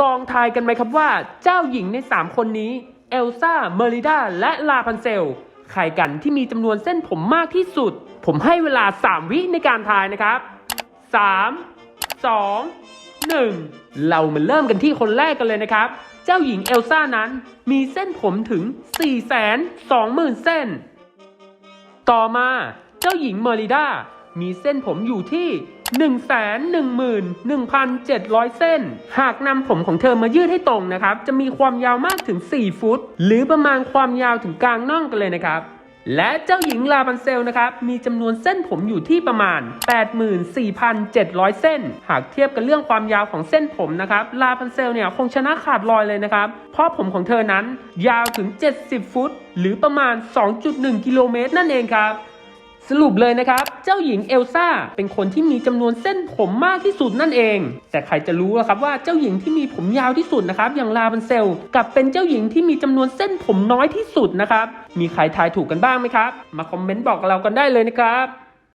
ลองทายกันไหมครับว่าเจ้าหญิงใน 3 คนนี้ เอลซ่า เมอริดา และลาพันเซล ใครกันที่มีจำนวนเส้นผมมากที่สุด ผมให้เวลา 3 วิในการทายนะครับ 3 2 1 เรามาเริ่มกันที่คนแรกกันเลยนะครับ เจ้าหญิงเอลซ่านั้นมีเส้นผมถึง 420,000 เส้น ต่อมาเจ้าหญิงเมอริดามีเส้นผมอยู่ที่ 111,700 เส้น หากนำผมของเธอมายืดให้ตรงนะครับ จะมีความยาวมากถึง 4 ฟุต หรือประมาณความยาวถึงกลางน่องกันเลยนะครับ และเจ้าหญิงลาบันเซลนะครับ มีจำนวนเส้นผมอยู่ที่ประมาณ 84,700 เส้น หากเทียบกันเรื่องความยาวของเส้นผมนะครับ ลาพันเซลเนี่ยคงชนะขาดลอยเลยนะครับ เพราะผมของเธอนั้นยาวถึง 70 ฟุต หรือประมาณ 2.1 กิโลเมตรนั่นเองครับ สรุปเลยนะครับ เจ้าหญิงเอลซ่าเป็นคนที่มีจำนวนเส้นผมมากที่สุดนั่นเอง แต่ใครจะรู้ล่ะครับว่าเจ้าหญิงที่มีผมยาวที่สุดนะครับ อย่างลาบันเซลกับเป็นเจ้าหญิงที่มีจำนวนเส้นผมน้อยที่สุดนะครับ มีใครทายถูกกันบ้างไหมครับ มาคอมเมนต์บอกเรากันได้เลยนะครับ